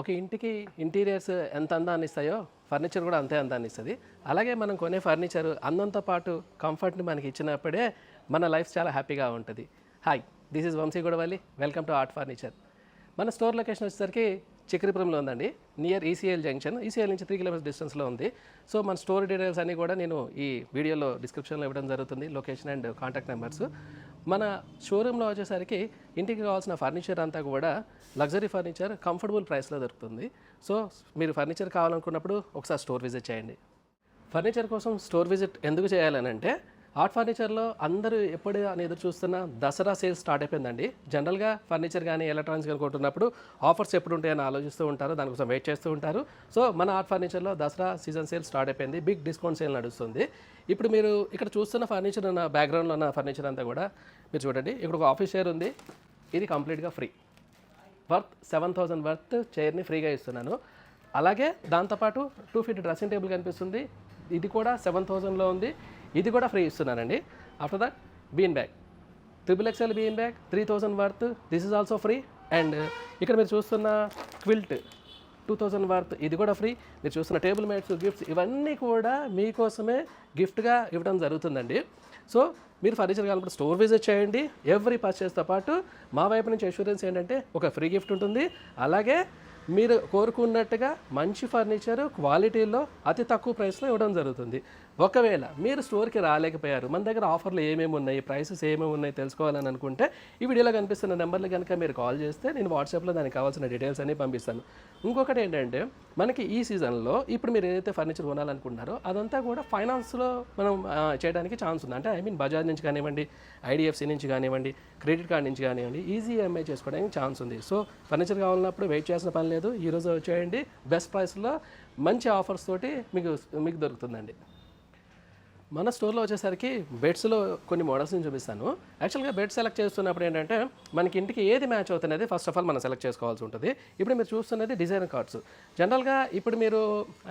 ఒక ఇంటికి ఇంటీరియర్స్ ఎంత అందాన్ని ఇస్తాయో ఫర్నిచర్ కూడా అంతే అందాన్ని ఇస్తుంది. అలాగే మనం కొనే ఫర్నిచర్ అందంతో పాటు కంఫర్ట్ని మనకి ఇచ్చినప్పుడే మన లైఫ్ చాలా హ్యాపీగా ఉంటుంది. Hi this is Vamsi Godavalli. Welcome to art furniture మన స్టోర్ లొకేషన్ వచ్చేసరికి చిక్రీపురంలో ఉందండి. నియర్ ఈసీఎల్ జంక్షన్ ఈసీఎల్ నుంచి త్రీ కిలోమీటర్స్ డిస్టెన్స్లో ఉంది. సో మన స్టోర్ డీటెయిల్స్ అన్నీ కూడా నేను ఈ వీడియోలో డిస్క్రిప్షన్లో ఇవ్వడం జరుగుతుంది లొకేషన్ అండ్ కాంటాక్ట్ నెంబర్స్ మన షోరూంలో వచ్చేసరికి ఇంటికి కావాల్సిన ఫర్నిచర్ అంతా కూడా లగ్జరీ ఫర్నిచర్ కంఫర్టబుల్ ప్రైస్లో దొరుకుతుంది. సో మీరు ఫర్నిచర్ కావాలనుకున్నప్పుడు ఒకసారి స్టోర్ విజిట్ చేయండి. ఫర్నిచర్ కోసం స్టోర్ విజిట్ ఎందుకు చేయాలని ఆర్ట్ ఫర్నిచర్లో అందరూ ఎప్పుడు అని ఎదురు చూస్తున్న దసరా సేల్స్ స్టార్ట్ అయిపోయిందండి. జనరల్గా ఫర్నిచర్ కానీ ఎలక్ట్రానిక్స్ కానీ కొంటున్నప్పుడు ఆఫర్స్ ఎప్పుడు ఉంటాయని ఆలోచిస్తూ ఉంటారు దానికోసం వెయిట్ చేస్తూ ఉంటారు. సో మన ఆర్ట్ ఫర్నిచర్లో దసరా సీజన్ సేల్ స్టార్ట్ అయిపోయింది బిగ్ డిస్కౌంట్ సేల్ నడుస్తుంది. ఇప్పుడు మీరు ఇక్కడ చూస్తున్న ఫర్నిచర్ ఉన్న బ్యాక్గ్రౌండ్లో ఉన్న ఫర్నిచర్ అంతా కూడా మీరు చూడండి ఇక్కడ ఒక ఆఫీస్ చైర్ ఉంది ఇది కంప్లీట్గా free. Worth seven thousand worth చైర్ని ఫ్రీగా ఇస్తున్నాను. అలాగే దాంతోపాటు టూ ఫీట్ డ్రెస్సింగ్ టేబుల్ కనిపిస్తుంది ఇది కూడా సెవెన్ థౌసండ్లో ఉంది. ఇది కూడా free ఇస్తున్నానండి. After that bean bag triple XL bean bag three thousand worth this is also free and ఇక్కడ మీరు చూస్తున్న క్విల్ట్ టూ థౌజండ్ వర్త్ ఇది కూడా ఫ్రీ మీరు చూస్తున్న టేబుల్ మేట్స్ గిఫ్ట్స్ ఇవన్నీ కూడా మీకోసమే గిఫ్ట్గా ఇవ్వడం జరుగుతుందండి. సో మీరు ఫర్నిచర్ కావాలంటే స్టోర్ విజిట్ చేయండి. ఎవ్రీ పర్చేస్తో పాటు మా వైపు నుంచి అష్యూరెన్స్ ఏంటంటే ఒక ఫ్రీ గిఫ్ట్ ఉంటుంది. అలాగే మీరు కోరుకున్నట్టుగా మంచి ఫర్నిచర్ క్వాలిటీలో అతి తక్కువ ప్రైస్లో ఇవ్వడం జరుగుతుంది. ఒకవేళ మీరు స్టోర్కి రాలేకపోయారు మన దగ్గర ఆఫర్లు ఏమేమి ఉన్నాయి ప్రైసెస్ ఏమేమి ఉన్నాయి తెలుసుకోవాలని అనుకుంటే ఈ వీడియోలో కనిపిస్తున్న నెంబర్లు కనుక మీరు కాల్ చేస్తే నేను వాట్సాప్లో దానికి కావాల్సిన డీటెయిల్స్ అన్ని పంపిస్తాను. ఇంకొకటి ఏంటంటే మనకి ఈ సీజన్లో ఇప్పుడు మీరు ఏదైతే ఫర్నిచర్ కొనాలనుకుంటున్నారో అదంతా కూడా ఫైనాన్స్లో మనం చేయడానికి ఛాన్స్ ఉంది. అంటే ఐ మీన్ బజాజ్ నుంచి కానివ్వండి ఐడిఎఫ్సి నుంచి కానివ్వండి క్రెడిట్ కార్డ్ నుంచి కానివ్వండి ఈజీ ఈఎంఐ చేసుకోవడానికి ఛాన్స్ ఉంది. సో ఫర్నిచర్ కావాలన్నప్పుడు వెయిట్ చేసిన పని లేదు. ఈరోజు వచ్చేయండి. బెస్ట్ ప్రైస్లో మంచి ఆఫర్స్ తోటి మీకు మీకు దొరుకుతుందండి. మన స్టోర్లో వచ్చేసరికి బెడ్స్లో కొన్ని మోడల్స్ చూపిస్తాను. యాక్చువల్గా బెడ్ సెలెక్ట్ చేస్తున్నప్పుడు ఏంటంటే మనకి ఇంటికి ఏది మ్యాచ్ అవుతున్నది ఫస్ట్ ఆఫ్ ఆల్ మనం సెలెక్ట్ చేసుకోవాల్సి ఉంటుంది. ఇప్పుడు మీరు చూస్తున్నది డిజైన్ కార్డ్స్ జనరల్గా ఇప్పుడు మీరు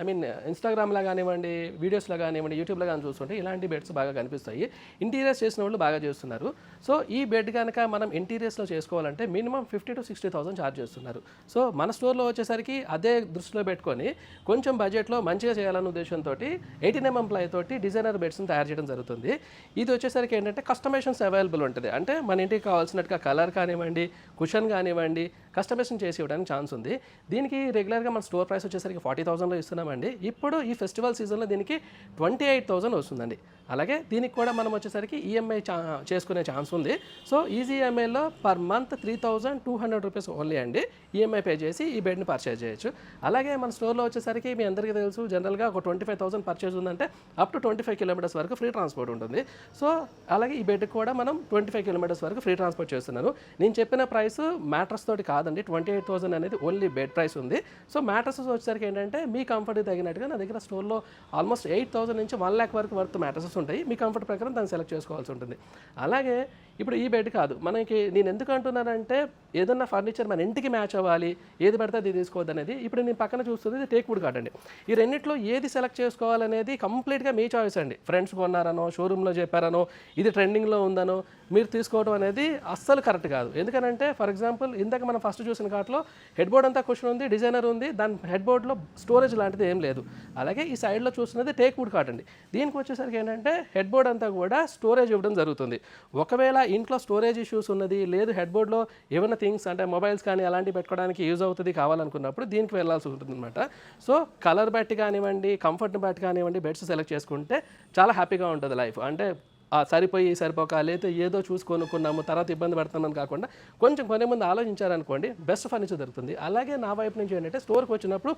ఐ మీన్ ఇన్స్టాగ్రామ్లో కానివ్వండి వీడియోస్లో కానివ్వండి యూట్యూబ్లో కానీ చూస్తుంటే ఇలాంటి బెడ్స్ బాగా కనిపిస్తాయి. ఇంటీరియర్స్ చేసిన వాళ్ళు బాగా చేస్తున్నారు. సో ఈ బెడ్ కనుక మనం ఇంటీరియర్స్లో చేసుకోవాలంటే minimum fifty to sixty thousand charge చేస్తున్నారు. సో మన స్టోర్లో వచ్చేసరికి అదే దృష్టిలో పెట్టుకొని కొంచెం బడ్జెట్లో మంచిగా చేయాలన్న ఉద్దేశంతో ఎయిటీన్ ఎంఎం ప్లై తోటి డిజైనర్ బెడ్ బెడ్స్ని తయారు చేయడం జరుగుతుంది. ఇది వచ్చేసరికి ఏంటంటే కస్టమైజేషన్స్ అవైలబుల్ ఉంటుంది. అంటే మన ఇంటికి కావాల్సినట్టుగా కలర్ కానివ్వండి కుషన్ కానివ్వండి కస్టమైజేషన్ చేసి ఇవ్వడానికి ఛాన్స్ ఉంది. దీనికి రెగ్యులర్గా మన స్టోర్ ప్రైస్ వచ్చేసరికి ఫార్టీ థౌసండ్లో ఇస్తున్నామండి. ఇప్పుడు ఈ ఫెస్టివల్ సీజన్లో దీనికి ట్వంటీ ఎయిట్ థౌసండ్ వస్తుందండి. అలాగే దీనికి కూడా మనం వచ్చేసరికి ఈఎంఐ చేసుకునే ఛాన్స్ ఉంది. So easy ఈఎంఐలో per month three thousand two hundred rupees only అండి. ఈఎంఐ పే చేసి ఈ బెడ్ని పర్చేజ్ చేయొచ్చు. అలాగే మన స్టోర్లో వచ్చేసరికి మీ అందరికీ తెలుసు జనరల్గా ఒక ట్వంటీ ఫైవ్ థౌసండ్ పర్చేజ్ ఉందంటే up to twenty five kilometres వరకు ఫ్రీ ట్రాన్స్పోర్ట్ ఉంటుంది. సో అలాగే ఈ బెడ్కి కూడా మనం ట్వంటీ ఫైవ్ కిలోమీటర్స్ వరకు ఫ్రీ ట్రాన్స్పోర్ట్ చేస్తున్నాను. నేను చెప్పిన ప్రైస్ మ్యాట్రస్ తోటి కాదండి ట్వంటీ ఎయిట్ థౌసండ్ అనేది ఓన్లీ బెడ్ ప్రైస్ ఉంది. సో మ్యాట్రస్ వచ్చేసరికి ఏంటంటే మీ కంఫర్ట్కి తగినట్టుగా నా దగ్గర స్టోర్లో ఆల్మోస్ట్ ఎయిట్ థౌసండ్ నుంచి వన్ ల్యాక్ వరకు వర్త్ మ్యాట్రసెస్ ఉంటాయి. మీ కంఫర్ట్ ప్రకారం దాన్ని సెలెక్ట్ చేసుకోవాల్సి ఉంటుంది. అలాగే ఇప్పుడు ఈ బెడ్ కాదు. మనకి నేను ఎందుకు అంటున్నానంటే ఏదన్నా ఫర్నిచర్ మన ఇంటికి మ్యాచ్ అవ్వాలి ఏది పడితే అది తీసుకోవద్దు అనేది ఇప్పుడు నేను పక్కన చూస్తుంది ఇది టేక్ వుడ్ కార్డ్ అండి ఈ రెండిట్లో ఏది సెలెక్ట్ చేసుకోవాలనేది కంప్లీట్గా మీ చాయిస్ అండి. ఫ్రెండ్స్ కొన్నారనో షోరూంలో చెప్పారనో ఇది ట్రెండింగ్లో ఉందనో మీరు తీసుకోవడం అనేది అస్సలు కరెక్ట్ కాదు. ఎందుకనంటే ఫర్ ఎగ్జాంపుల్ ఇందాక మనం ఫస్ట్ చూసిన కార్ట్లో హెడ్ బోర్డ్ అంతా క్వశ్చన్ ఉంది డిజైనర్ ఉంది దాని హెడ్ బోర్డ్లో స్టోరేజ్ లాంటిది ఏం లేదు. అలాగే ఈ సైడ్లో చూస్తున్నది టేక్ వుడ్ కార్ట్ అండి దీనికి వచ్చేసరికి ఏంటంటే హెడ్ బోర్డ్ అంతా కూడా స్టోరేజ్ ఇవ్వడం జరుగుతుంది. ఒకవేళ ఇంట్లో స్టోరేజ్ ఇష్యూస్ ఉన్నది లేదు హెడ్ బోర్డ్లో ఏమైనా థింగ్స్ అంటే మొబైల్స్ కానీ అలాంటివి పెట్టుకోవడానికి యూజ్ అవుతుంది కావాలనుకున్నప్పుడు దీనికి వెళ్ళాల్సి ఉంటుంది అనమాట సో కలర్ బట్టి కానివ్వండి కంఫర్ట్ని బట్టి కానివ్వండి బెడ్స్ సెలెక్ట్ చేసుకుంటే చాలా హ్యాపీగా ఉంటుంది లైఫ్ అంటే సరిపోయి సరిపోక లేదా ఏదో చూసి కొనుక్కున్నాము తర్వాత ఇబ్బంది పడుతున్నాం కాకుండా కొంచెం కొనే ముందు ఆలోచించారనుకోండి బెస్ట్ ఫర్నిచర్ దొరుకుతుంది. అలాగే నా వైపు నుంచి ఏంటంటే స్టోర్కి వచ్చినప్పుడు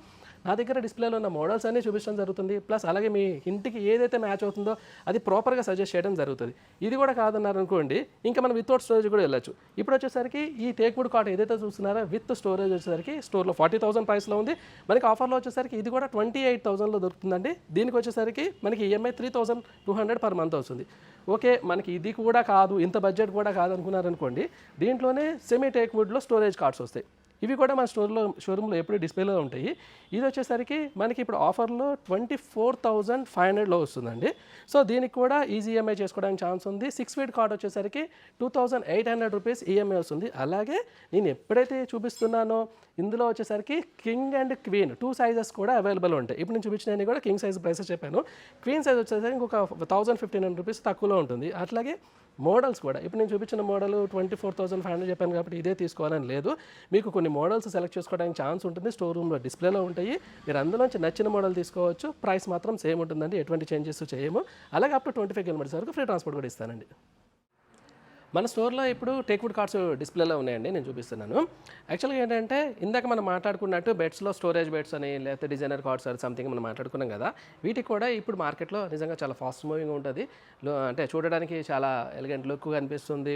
నా దగ్గర డిస్ప్లేలో ఉన్న మోడల్స్ అన్ని చూపించడం జరుగుతుంది. ప్లస్ అలాగే మీ ఇంటికి ఏదైతే మ్యాచ్ అవుతుందో అది ప్రాపర్గా సజెస్ట్ చేయడం జరుగుతుంది. ఇది కూడా కాదన్నారు అనుకోండి ఇంకా మనం వితౌట్ స్టోరేజ్ కూడా వెళ్ళొచ్చు. ఇప్పుడు వచ్చేసరికి ఈ టేక్వుడ్ కాట్ ఏదైతే చూస్తున్నారో విత్ స్టోరేజ్ వచ్చేసరికి స్టోర్లో ఫార్టీ థౌసండ్ ప్రైస్లో ఉంది. మనకి ఆఫర్లో వచ్చేసరికి ఇది కూడా ట్వంటీ ఎయిట్ థౌసండ్లో దొరుకుతుందండి. దీనికి వచ్చేసరికి మనకి EMI three thousand two hundred per month అవుతుంది ఓకే మనకి ఇది కూడా కాదు ఇంత బడ్జెట్ కూడా కాదు అనుకున్నారనుకోండి దీంట్లోనే సెమీ టేక్ వుడ్లో స్టోరేజ్ కార్డ్స్ వస్తాయి. ఇవి కూడా మన స్టోర్లో షోరూంలో ఎప్పుడు డిస్ప్లేలో ఉంటాయి. ఇది వచ్చేసరికి మనకి ఇప్పుడు ఆఫర్లో ట్వంటీ ఫోర్ థౌజండ్ ఫైవ్ హండ్రెడ్లో వస్తుందండి. సో దీనికి కూడా ఈజీ ఈఎంఐ చేసుకోవడానికి ఛాన్స్ ఉంది. సిక్స్ ఫీట్ కార్డ్ వచ్చేసరికి two thousand eight hundred rupees EMI వస్తుంది. అలాగే నేను ఎప్పుడైతే చూపిస్తున్నానో ఇందులో వచ్చేసరికి king and queen two sizes కూడా అవైలబుల్ ఉంటాయి. ఇప్పుడు నేను చూపించిన కూడా కింగ్ సైజ్ ప్రైసెస్ చెప్పాను. క్వీన్ సైజ్ వచ్చేసరికి ఇంకొక థౌసండ్ ఫిఫ్టీన్ హండ్రెడ్ రూపీస్ తక్కువలో ఉంటుంది. అట్లాగే మోడల్స్ కూడా. ఇప్పుడు నేను చూపించిన model twenty four thousand five hundred చెప్పాను కాబట్టి ఇదే తీసుకోవాలని లేదు. మీకు కొన్ని మోడల్స్ సెలెక్ట్ చేసుకోవడానికి ఛాన్స్ ఉంటుంది. స్టోర్ రూమ్లో డిస్ప్లేలో ఉంటాయి. మీరు అందులోంచి నచ్చిన మోడల్ తీసుకోవచ్చు. ప్రైస్ మాత్రం సేమ్ ఉంటుందండి. ఎటువంటి చేంజెస్ చేయము. అలాగే up to twenty five kilometres వరకు ఫ్రీ ట్రాన్స్పోర్ట్ కూడా ఇస్తానండి. మన స్టోర్లో ఇప్పుడు టేక్వుడ్ కార్డ్స్ డిస్ప్లేలో ఉన్నాయండి నేను చూపిస్తున్నాను. యాక్చువల్గా ఏంటంటే ఇందాక మనం మాట్లాడుకున్నట్టు బెడ్స్లో స్టోరేజ్ బెడ్స్ అని లేకపోతే డిజైనర్ కార్డ్స్ అని సంథింగ్ మనం మాట్లాడుకున్నాం కదా వీటికి కూడా ఇప్పుడు మార్కెట్లో నిజంగా చాలా ఫాస్ట్ మూవింగ్ ఉంటుంది. అంటే చూడడానికి చాలా ఎలిగెంట్ లుక్ కనిపిస్తుంది.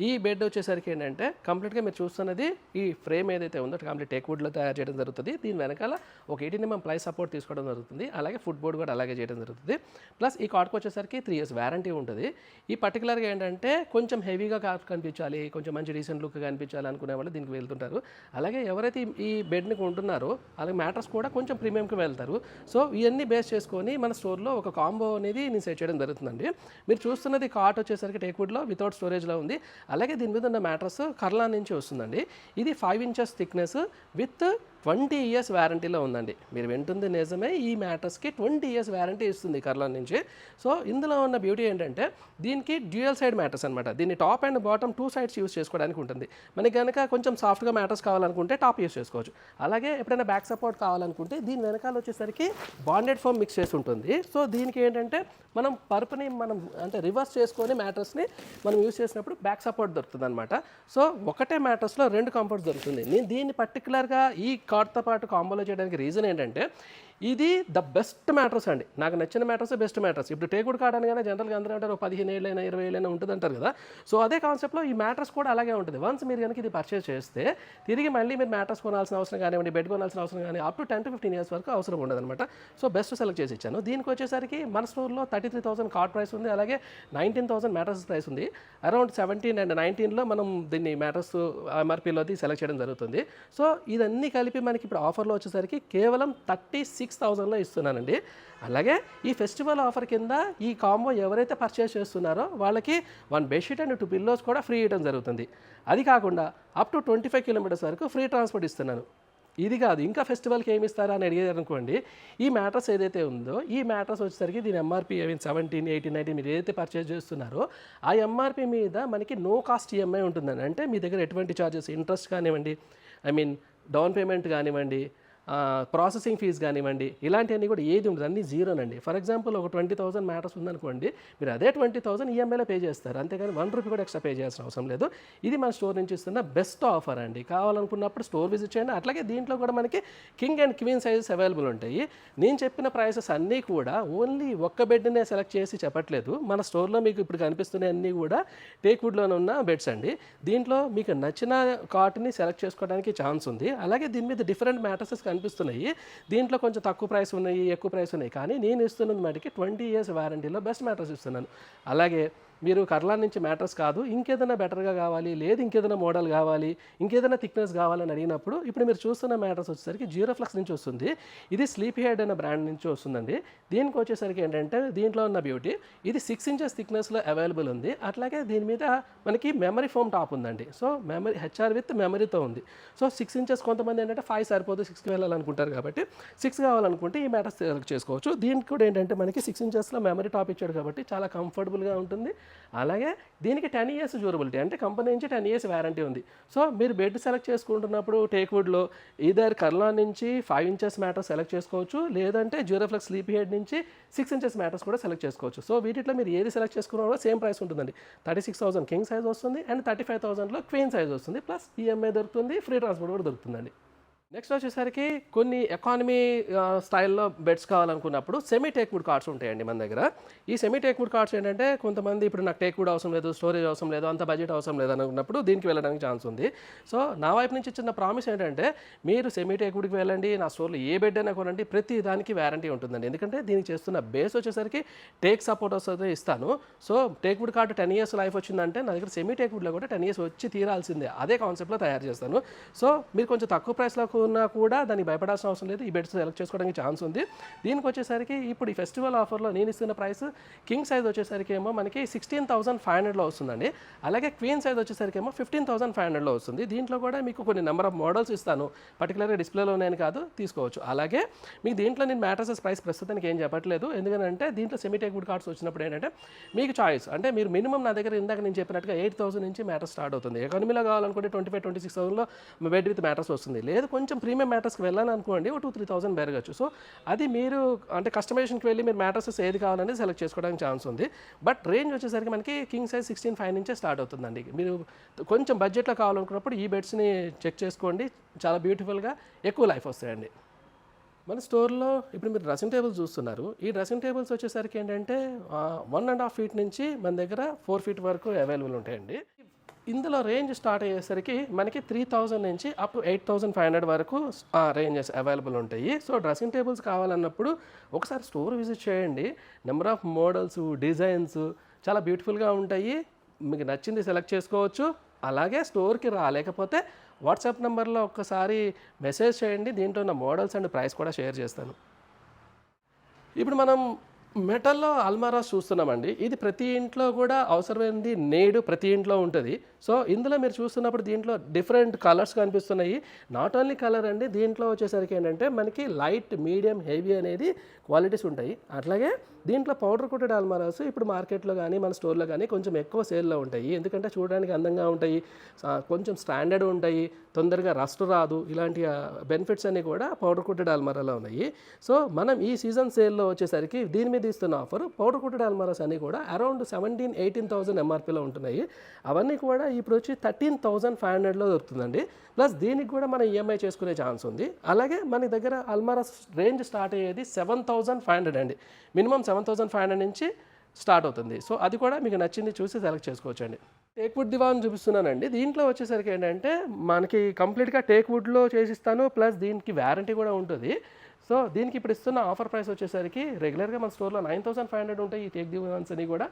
ఈ బెడ్ వచ్చేసరికి ఏంటంటే కంప్లీట్గా మీరు చూస్తున్నది ఈ ఫ్రేమ్ ఏదైతే ఉందో కంప్లీట్ టేక్వుడ్లో తయారు చేయడం జరుగుతుంది. దీని వెనకాల ఒక ఎయిటీన్ ఎంఎం ప్లై సపోర్ట్ తీసుకోవడం జరుగుతుంది. అలాగే ఫుట్ బోర్డ్ కూడా అలాగే చేయడం జరుగుతుంది. ప్లస్ ఈ కార్డ్కి వచ్చేసరికి త్రీ ఇయర్స్ వారంటీ ఉంటుంది. ఈ పర్టికులర్గా ఏంటంటే కొంచెం హెవీగా కార్డ్ కనిపించాలి కొంచెం మంచి డీసెంట్ లుక్ కనిపించాలి అనుకునే వాళ్ళు దీనికి వెళ్తుంటారు. అలాగే ఎవరైతే ఈ- ఈ బెడ్ని కొంటున్నారో అలాగే మ్యాటర్స్ కూడా కొంచెం ప్రీమియంకి వెళ్తారు. సో ఇవన్నీ బేస్ చేసుకొని మన స్టోర్లో ఒక కాంబో అనేది నేను సెట్ చేయడం జరుగుతుందండి. మీరు చూస్తున్నది కార్ట్ వచ్చేసరికి టేక్వుడ్లో వితౌట్ స్టోరేజ్లో ఉంది. అలాగే దీని మీద ఉన్న మ్యాట్రస్ కర్లా నుంచి వస్తుందండి. ఇది five inches thickness with twenty years వ్యారంటీలో ఉందండి. మీరు వింటుంది నిజమే ఈ మ్యాటర్స్కి ట్వంటీ ఇయర్స్ వ్యారంటీ ఇస్తుంది కర్లా నుంచి. సో ఇందులో ఉన్న బ్యూటీ ఏంటంటే దీనికి డ్యూయల్ సైడ్ మ్యాటర్స్ అనమాట దీన్ని top and bottom two sides use చేసుకోవడానికి ఉంటుంది. మనకి కనుక కొంచెం సాఫ్ట్గా మ్యాటర్స్ కావాలనుకుంటే టాప్ యూస్ చేసుకోవచ్చు. అలాగే ఎప్పుడైనా బ్యాక్ సపోర్ట్ కావాలనుకుంటే దీని వెనకాల వచ్చేసరికి బాండెడ్ ఫోమ్ మిక్స్ చేసి ఉంటుంది. సో దీనికి ఏంటంటే మనం పరుపుని మనం అంటే రివర్స్ చేసుకొని మ్యాటర్స్ని మనం యూస్ చేసినప్పుడు బ్యాక్ సపోర్ట్ దొరుకుతుంది అనమాట సో ఒకటే మ్యాటర్స్లో రెండు కంఫర్ట్స్ దొరుకుతుంది. నేను దీన్ని పర్టికులర్గా ఈ కార్డ్తో పాటు కాంబోలో చేయడానికి రీజన్ ఏంటంటే ఇది ద బెస్ట్ మ్యాటర్స్ అండి. నాకు నచ్చిన మ్యాటర్స్ బెస్ట్ మ్యాటర్స్. ఇప్పుడు టేకుడ్ కార్డ్ అనగానే జనరల్గా అందరూ అంటారు పదిహేను ఏళ్ళైనా ఇరవై ఏళ్ళైనా ఉంటుంది అంటారు కదా. సో అదే కాన్సెప్ట్లో ఈ మ్యాటర్స్ కూడా అలాగే ఉంటుంది. వన్స్ మీరు కనుక ఇది పర్చేస్ చేస్తే తిరిగి మళ్ళీ మీరు మ్యాటర్స్ కొనాల్సిన అవసరం కానివ్వండి బెడ్ కొనాల్సిన అవసరం కానీ up to ten to fifteen years వరకు అవసరం ఉండదు అనమాట సో బెస్ట్ సెలెక్ట్ చేసి ఇచ్చాను. దీనికి వచ్చేసరికి మన స్టోర్లో thirty three thousand cot price ఉంది. అలాగే నైన్టీన్ థౌసండ్ మ్యాటర్స్ ప్రైస్ ఉంది. అరౌండ్ సెవెంటీన్ అండ్ నైన్టీన్లో మనం దీన్ని మ్యాటర్స్ ఎంఆర్పీలోది సెలెక్ట్ చేయడం జరుగుతుంది. సో ఇదన్నీ కలిపి మనకి ఇప్పుడు ఆఫర్లో వచ్చేసరికి కేవలం థర్టీ సిక్స్ సిక్స్ థౌజండ్లో ఇస్తున్నానండి. అలాగే ఈ ఫెస్టివల్ ఆఫర్ కింద ఈ కాంబో ఎవరైతే పర్చేస్ చేస్తున్నారో వాళ్ళకి one bedsheet and two pillows కూడా ఫ్రీ ఇవ్వడం జరుగుతుంది. అది కాకుండా up to twenty five kilometres వరకు ఫ్రీ ట్రాన్స్పోర్ట్ ఇస్తున్నాను. ఇది కాదు ఇంకా ఫెస్టివల్కి ఏమి ఇస్తారా అని అడిగారు అనుకోండి ఈ మ్యాట్రస్ ఏదైతే ఉందో ఈ మ్యాట్రస్ వచ్చేసరికి దీని MRP I mean seventeen eighteen nineteen మీరు ఏదైతే పర్చేజ్ చేస్తున్నారో ఆ ఎంఆర్పి మీద మనకి నో కాస్ట్ ఈఎంఐ ఉంటుందని అంటే మీ దగ్గర ఎటువంటి ఛార్జెస్ ఇంట్రెస్ట్ కానివ్వండి ఐ మీన్ డౌన్ పేమెంట్ కానివ్వండి ప్రాసెసింగ్ ఫీజ్ కానివ్వండి ఇలాంటివన్నీ కూడా ఏది ఉండదు అన్నీ జీరోనండి. ఫర్ ఎగ్జాంపుల్ ఒక ట్వంటీ థౌసండ్ మ్యాటర్స్ ఉందనుకోండి మీరు అదే ట్వంటీ థౌసండ్ ఈఎంఐలో పే చేస్తారు. అంతేగాని వన్ రూపీ కూడా ఎక్స్ట్రా పే చేయాల్సిన అవసరం లేదు. ఇది మన స్టోర్ నుంచి ఇస్తున్న బెస్ట్ ఆఫర్ అండి. కావాలనుకున్నప్పుడు స్టోర్ విజిట్ చేయండి. అట్లాగే దీంట్లో కూడా మనకి king and queen sizes available ఉంటాయి. నేను చెప్పిన ప్రైసెస్ అన్నీ కూడా ఓన్లీ ఒక్క బెడ్నే సెలెక్ట్ చేసి చెప్పట్లేదు. మన స్టోర్లో మీకు ఇప్పుడు కనిపిస్తున్నాయి అన్నీ కూడా టేక్వుడ్లోనే ఉన్న బెడ్స్ అండి. దీంట్లో మీకు నచ్చిన కాట్ని సెలెక్ట్ చేసుకోవడానికి ఛాన్స్ ఉంది. అలాగే దీని మీద డిఫరెంట్ మ్యాటర్సెస్ కనిపిస్తున్నాయి. దీంట్లో కొంచెం తక్కువ ప్రైస్ ఉన్నాయి ఎక్కువ ప్రైస్ ఉన్నాయి. కానీ నేను ఇస్తున్నది మటుకి ట్వంటీ ఇయర్స్ వారంటీలో బెస్ట్ మ్యాటర్స్ ఇస్తున్నాను. అలాగే మీరు కర్లా నుంచి మ్యాటర్స్ కాదు ఇంకేదైనా బెటర్గా కావాలి లేదు ఇంకేదైనా మోడల్ కావాలి ఇంకేదైనా థిక్నెస్ కావాలని అడిగినప్పుడు ఇప్పుడు మీరు చూస్తున్న మ్యాటర్స్ వచ్చేసరికి జీరో ఫ్లక్స్ నుంచి వస్తుంది. ఇది స్లీపీ హెడ్ అనే బ్రాండ్ నుంచి వస్తుందండి. దీనికి వచ్చేసరికి ఏంటంటే దీంట్లో ఉన్న బ్యూటీ ఇది సిక్స్ ఇంచెస్ థిక్నెస్లో అవైలబుల్ ఉంది. అట్లాగే దీని మీద మనకి మెమరీ ఫోమ్ టాప్ ఉందండి. సో మెమరీ హెచ్ఆర్ విత్ మెమరీతో ఉంది. సో సిక్స్ ఇంచెస్ కొంతమంది ఏంటంటే ఫైవ్ సరిపోదు సిక్స్కి వెళ్ళాలనుకుంటారు కాబట్టి సిక్స్ కావాలనుకుంటే ఈ మ్యాటర్స్ సెలెక్ట్ చేసుకోవచ్చు. దీనికి కూడా ఏంటంటే మనకి సిక్స్ ఇంచెస్లో మెమరీ టాప్ ఇచ్చాడు కాబట్టి చాలా కంఫర్టబుల్గా ఉంటుంది. అలాగే దీనికి టెన్ ఇయర్స్ డ్యూరబిలిటీ అంటే కంపెనీ నుంచి టెన్ ఇయర్స్ వ్యారంటీ ఉంది. సో మీరు బెడ్ సెలెక్ట్ చేసుకుంటున్నప్పుడు టేక్వుడ్లో ఈదర్ కర్లా నుంచి ఫైవ్ ఇంచెస్ మ్యాటర్ సెలెక్ట్ చేసుకోవచ్చు లేదంటే జ్యూరోఫ్లెక్స్ స్లీపీ హెడ్ నుంచి సిక్స్ ఇంచెస్ మ్యాటర్స్ కూడా సెలెక్ట్ చేసుకోవచ్చు. సో వీటిలో మీరు ఏది సెలెక్ట్ చేసుకున్నా సేమ్ ప్రైస్ ఉంటుందండి. Thirty six thousand king size వస్తుంది అండ్ థర్టీ ఫైవ్ థౌసండ్లో క్వీన్ సైజ్ వస్తుంది. ప్లస్ ఈఎంఐ దొరుకుతుంది ఫ్రీ ట్రాన్స్పోర్ట్ కూడా దొరుకుతుందండి. నెక్స్ట్ వచ్చేసరికి కొన్ని ఎకానమీ స్టైల్లో బెడ్స్ కావాలనుకున్నప్పుడు సెమీ టేక్వుడ్ కార్డ్స్ ఉంటాయండి మన దగ్గర. ఈ సెమీ టేక్వుడ్ కార్డ్స్ ఏంటంటే కొంతమంది ఇప్పుడు నాకు టేక్వుడ్ అవసరం లేదు స్టోరేజ్ అవసరం లేదు అంత బడ్జెట్ అవసరం లేదు అనుకున్నప్పుడు దీనికి వెళ్ళడానికి ఛాన్స్ ఉంది. సో నా వైపు నుంచి చిన్న ప్రామిస్ ఏంటంటే మీరు సెమీ టేక్వుడ్కి వెళ్ళండి నా స్టోర్లో ఏ బెడ్ అయినా కొనండి ప్రతి దానికి వ్యారంటీ ఉంటుందండి. ఎందుకంటే దీనికి చేస్తున్న బేస్ వచ్చేసరికి టేక్ సపోర్ట్ వస్తుంది ఇస్తాను. So teakwood cot ten years life వచ్చిందంటే నా దగ్గర సెమీ టేక్వుడ్లో కూడా టెన్ ఇయర్స్ వచ్చి తీరాల్సిందే. అదే కాన్సెప్ట్లో తయారు చేస్తాను. సో మీరు కొంచెం తక్కువ ప్రైస్లో చేసుకున్నా కూడా దానికి భయపడాల్సిన అవసరం లేదు. ఈ బెడ్స్ సెలెక్ట్ చేసుకోవడానికి ఛాన్స్ ఉంది. దీనికి వచ్చేసరికి ఇప్పుడు ఈ ఫెస్టివల్ ఆఫర్లో నేను ఇస్తున్న ప్రైస్ కింగ్ సైజ్ వచ్చేసరికి ఏమో మనకి సిక్స్టీన్ థౌసండ్ ఫైవ్ హండ్రెడ్లో వస్తుందండి. అలాగే క్వీన్ సైజ్ వచ్చేసరికి ఏమో ఫిఫ్టీన్ థౌసండ్ ఫైవ్ హండ్రెడ్లో వస్తుంది. దీంట్లో కూడా మీకు కొన్ని నెంబర్ ఆఫ్ మోడల్స్ ఇస్తాను. పర్టికులర్గా డిస్ప్లేలో ఉన్నాయని కాదు తీసుకోవచ్చు. అలాగే మీకు దీంట్లో నేను మ్యాట్రసెస్ ప్రైస్ ప్రస్తుతానికి ఏం చెప్పట్లేదు. ఎందుకంటే దీంట్లో సెమీ వుడ్ కార్డ్స్ వచ్చినప్పుడు ఏంటంటే మీకు చాయిస్ అంటే మీరు మినిమం నా దగ్గర ఇందాక నేను చెప్పినట్టుగా ఎయిట్ థౌసండ్ నుంచి మ్యాటర్ స్టార్ట్ అవుతుంది. ఎకానమీలో కావాలనుకుంటే ట్వంటీ ఫైవ్ ట్వంటీ సిక్స్ థౌసండ్లో బెడ్ విత్ మ్యాటర్స్ వస్తుంది. లేదు కొంచెం కొంచెం ప్రీమియం మ్యాటర్స్కి వెళ్ళాలని అనుకోండి ఒక టూ త్రీ థౌసండ్ పెరగచ్చు సో అది మీరు అంటే కస్టమైజేషన్కి వెళ్ళి మీరు మ్యాటర్సెస్ ఏది కావాలనేది సెలెక్ట్ చేసుకోవడానికి ఛాన్స్ ఉంది. బట్ రేంజ్ వచ్చేసరికి మనకి కింగ్ సైజ్ సిక్స్టీన్ ఫైవ్ నుంచే స్టార్ట్ అవుతుందండి. మీరు కొంచెం బడ్జెట్లో కావాలనుకున్నప్పుడు ఈ బెడ్స్ని చెక్ చేసుకోండి. చాలా బ్యూటిఫుల్గా ఎక్కువ లైఫ్ వస్తాయండి. మన స్టోర్లో ఇప్పుడు మీరు డ్రెస్సింగ్ టేబుల్స్ చూస్తున్నారు. ఈ డ్రెస్సింగ్ టేబుల్స్ వచ్చేసరికి ఏంటంటే వన్ అండ్ హాఫ్ ఫీట్ నుంచి మన దగ్గర ఫోర్ ఫీట్ వరకు అవైలబుల్ ఉంటాయండి. ఇందులో రేంజ్ స్టార్ట్ అయ్యేసరికి మనకి త్రీ థౌజండ్ నుంచి up eight thousand five hundred వరకు రేంజెస్ అవైలబుల్ ఉంటాయి. సో డ్రెస్సింగ్ టేబుల్స్ కావాలన్నప్పుడు ఒకసారి స్టోర్ విజిట్ చేయండి. నెంబర్ ఆఫ్ మోడల్స్ డిజైన్స్ చాలా బ్యూటిఫుల్గా ఉంటాయి. మీకు నచ్చింది సెలెక్ట్ చేసుకోవచ్చు. అలాగే స్టోర్కి రాలేకపోతే వాట్సాప్ నెంబర్లో ఒక్కసారి మెసేజ్ చేయండి. దీంట్లో ఉన్న మోడల్స్ అండ్ ప్రైస్ కూడా షేర్ చేస్తాను. ఇప్పుడు మనం మెటల్లో అల్మారాస్ చూస్తున్నామండి. ఇది ప్రతి ఇంట్లో కూడా అవసరమైనది నేడు ప్రతి ఇంట్లో ఉంటుంది. సో ఇందులో మీరు చూస్తున్నప్పుడు దీంట్లో డిఫరెంట్ కలర్స్ కనిపిస్తున్నాయి. నాట్ ఓన్లీ కలర్ అండి దీంట్లో వచ్చేసరికి ఏంటంటే మనకి లైట్ మీడియం హెవీ అనేది క్వాలిటీస్ ఉంటాయి. అట్లాగే దీంట్లో పౌడర్ కొట్టెడ్ అల్మారాస్ ఇప్పుడు మార్కెట్లో కానీ మన స్టోర్లో కానీ కొంచెం ఎక్కువ సేల్లో ఉంటాయి. ఎందుకంటే చూడడానికి అందంగా ఉంటాయి. కొంచెం స్టాండర్డ్ ఉంటాయి. తొందరగా రస్ట్ రాదు. ఇలాంటి బెనిఫిట్స్ అన్నీ కూడా పౌడర్ కొట్టెడ్ అల్మారాలో ఉన్నాయి. సో మనం ఈ సీజన్ సేల్లో వచ్చేసరికి దీని మీద ఇస్తున్న ఆఫర్ పౌడర్ కుట్టెడ్ అల్మారాస్ అన్నీ కూడా అరౌండ్ సెవెంటీన్ ఎయిటీన్ థౌసండ్ ఎంఆర్పీలో ఉంటున్నాయి. అవన్నీ కూడా ఇప్పుడు వచ్చి థర్టీన్ థౌసండ్ ఫైవ్ హండ్రెడ్లో దొరుకుతుందండి. ప్లస్ దీనికి కూడా మనం ఈఎంఐ చేసుకునే ఛాన్స్ ఉంది. అలాగే మన దగ్గర అల్మారాస్ రేంజ్ స్టార్ట్ అయ్యేది సెవెన్ థౌసండ్ ఫైవ్ హండ్రెడ్ అండి. Minimum seven thousand five hundred నుంచి స్టార్ట్ అవుతుంది. సో అది కూడా మీకు నచ్చింది చూసి సెలెక్ట్ చేసుకోవచ్చు అండి టేక్వుడ్ దివాన్ చూపిస్తున్నానండి. దీంట్లో వచ్చేసరికి ఏంటంటే మనకి కంప్లీట్గా టేక్వుడ్లో చేసిస్తాను ప్లస్ దీనికి వ్యారంటీ కూడా ఉంటుంది. సో దీనికి ఇప్పుడు ఇస్తున్న ఆఫర్ ప్రైస్ వచ్చేసరికి రెగ్యులర్గా మన స్టోర్లో నైన్ థౌసండ్ ఫైవ్ హండ్రెడ్ ఉంటాయి ఈ టేక్ దివాన్స్ అని కూడా.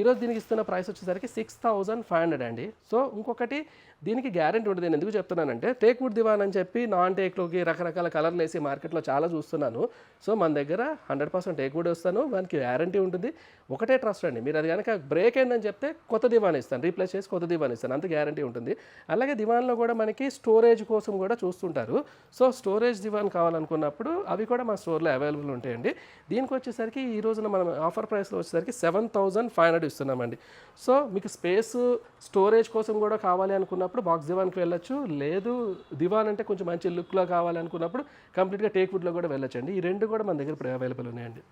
ఈరోజు దీనికి ఇస్తున్న ప్రైస్ వచ్చేసరికి సిక్స్ థౌసండ్ ఫైవ్ హండ్రెడ్ అండి. సో ఇంకొకటి దీనికి గ్యారెంటీ ఉంటుంది. నేను ఎందుకు చెప్తున్నానంటే టేక్ వుడ్ దివాన్ అని చెప్పి నాన్ టేక్లోకి రకరకాల కలర్లు వేసి మార్కెట్లో చాలా చూస్తున్నాను. సో మన దగ్గర హండ్రెడ్ పర్సెంట్ టేక్ వుడ్ వస్తాను. మనకి గ్యారంటీ ఉంటుంది. ఒకటే ట్రస్ట్ అండి. మీరు అది కనుక బ్రేక్ అయిందని చెప్తే కొత్త దివాన్ ఇస్తాను. రీప్లేస్ చేసి కొత్త దివాన్ ఇస్తాను. అంత గ్యారంటీ ఉంటుంది. అలాగే దివాన్లో కూడా మనకి స్టోరేజ్ కోసం కూడా చూస్తుంటారు. సో స్టోరేజ్ దివాన్ కావాలనుకున్నప్పుడు అవి కూడా మా స్టోర్లో అవైలబుల్ ఉంటాయండి. దీనికి వచ్చేసరికి ఈ రోజున మనం ఆఫర్ ప్రైస్లో వచ్చేసరికి సెవెన్ థౌజండ్ ఫైవ్ హండ్రెడ్ ఇస్తున్నామండి. సో మీకు స్పేస్ స్టోరేజ్ కోసం కూడా కావాలి అనుకున్నప్పుడు బాక్స్ దివాన్కి వెళ్ళొచ్చు. లేదు దివాన్ అంటే కొంచెం మంచి లుక్లో కావాలి అనుకున్నప్పుడు కంప్లీట్గా టేక్ వుడ్లో కూడా వెళ్ళొచ్చండి. ఈ రెండు కూడా మన దగ్గర ఇప్పుడు అవైలబుల్ ఉన్నాయండి.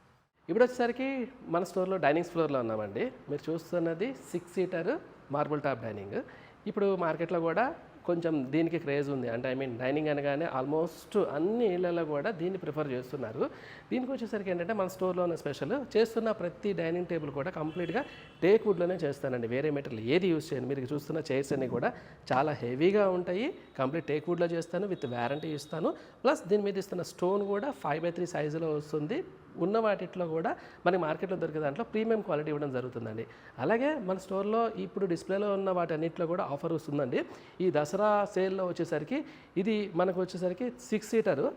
ఇప్పుడు వచ్చేసరికి మన స్టోర్లో డైనింగ్ ఫ్లోర్లో ఉన్నామండి. మీరు చూస్తున్నది six seater marble top dining. ఇప్పుడు మార్కెట్లో కూడా కొంచెం దీనికి క్రేజ్ ఉంది. అంటే ఐ మీన్ డైనింగ్ అనగానే ఆల్మోస్ట్ అన్ని ఇళ్ళలో కూడా దీన్ని ప్రిఫర్ చేస్తున్నారు. దీనికి వచ్చేసరికి ఏంటంటే మన స్టోర్లో ఉన్న స్పెషల్ చేస్తున్న ప్రతి డైనింగ్ టేబుల్ కూడా కంప్లీట్గా టేక్ వుడ్లోనే చేస్తానండి. వేరే మెటీరియల్ ఏది యూస్ చేయను. మీరు చూస్తున్న చైర్స్ అన్ని కూడా చాలా హెవీగా ఉంటాయి. కంప్లీట్ టేక్ వుడ్లో చేస్తాను విత్ వ్యారంటీ ఇస్తాను. ప్లస్ దీని మీద ఇస్తున్న స్టోన్ కూడా ఫైవ్ బై త్రీ సైజులో వస్తుంది. ఉన్న వాటిట్లో కూడా మనకి మార్కెట్లో దొరికే దాంట్లో ప్రీమియం క్వాలిటీ ఇవ్వడం జరుగుతుందండి. అలాగే మన స్టోర్లో ఇప్పుడు డిస్ప్లేలో ఉన్న వాటన్నిటిలో కూడా ఆఫర్ వస్తుందండి. ఈ దసరా సేల్లో వచ్చేసరికి ఇది మనకు వచ్చేసరికి సిక్స్ సీటరు.